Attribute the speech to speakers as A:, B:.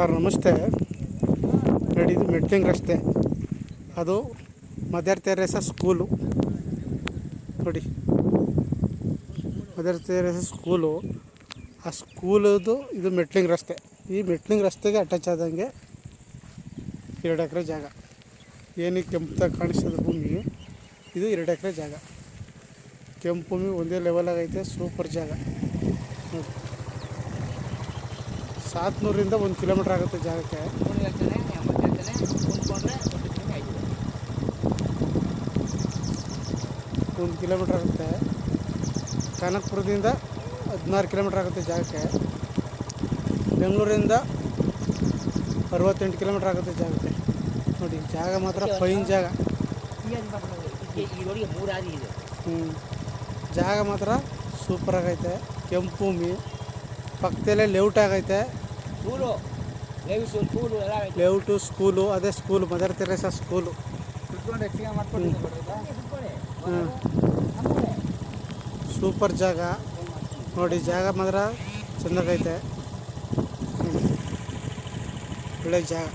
A: Sir ನಮಸ್ತೆ. ನಡೀದು ಇದು metalling ರಸ್ತೆ ಅದು ಮದರ್ ತೆರೇಸ ಸ್ಕೂಲು. ನೋಡಿ. Mother Teresa school. ಆ ಸ್ಕೂಲದು ಇದು ಮೆಟ್ಲಿಂಗ್ ರಸ್ತೆ. ಈ ಮೆಟ್ಲಿಂಗ್ ರಸ್ತೆಗೆ ಅಟ್ಯಾಚ್ ಆದಂಗೆ ಎರಡು ಎಕರೆ ಜಾಗ. ಏನಕ್ಕೆ ಕೆಂಪು ಕಾಣಿಸ್ತದೆ ಭೂಮಿ, ಇದು ಎರಡು ಎಕರೆ ಜಾಗ. ಕೆಂಪು ಭೂಮಿ ಒಂದೇ ಲೆವೆಲಾಗೈತೆ ಸೂಪರ್ ಜಾಗ. ನೋಡಿ. ಸಾತ್ನೂರಿಂದ ಒಂದು ಕಿಲೋಮೀಟ್ರ್ ಆಗುತ್ತೆ ಜಾಗಕ್ಕೆ.
B: ಒಂದು
A: ಕಿಲೋಮೀಟರ್ ಆಗುತ್ತೆ. ಕನಕಪುರದಿಂದ ಹದಿನಾರು ಕಿಲೋಮೀಟ್ರ್ ಆಗುತ್ತೆ ಜಾಗಕ್ಕೆ. ಬೆಂಗಳೂರಿಂದ ಅರವತ್ತೆಂಟು ಕಿಲೋಮೀಟ್ರ್ ಆಗುತ್ತೆ ಜಾಗಕ್ಕೆ. ನೋಡಿ, ಜಾಗ ಮಾತ್ರ ಫೈನ್ ಜಾಗ. ಹ್ಞೂ ಜಾಗ ಮಾತ್ರ ಸೂಪರಾಗೈತೆ ಕೆಂಪು ಭೂಮಿ. ಪಕ್ಕದಲ್ಲೇ ಲೇಔಟ್ ಆಗೈತೆ.
B: ಸ್ಕೂಲು ಲೇವಿಸು ಸ್ಕೂಲು ಎಲ್ಲ ಲೇವ್
A: ಲೇಔಟು ಸ್ಕೂಲು ಅದೇ ಸ್ಕೂಲು ಮದರ್ ತೆರೇಸ ಸ್ಕೂಲು
B: ಇಟ್ಕೊಂಡು ಹೆಚ್ಚಿಗೆ ಮಾಡ್ಕೊಂಡು
A: ಸೂಪರ್ ಜಾಗ. ನೋಡಿ ಜಾಗ ಮಾತ್ರ ಚೆಂದಾಗೈತೆ. ಒಳ್ಳೆ ಜಾಗ.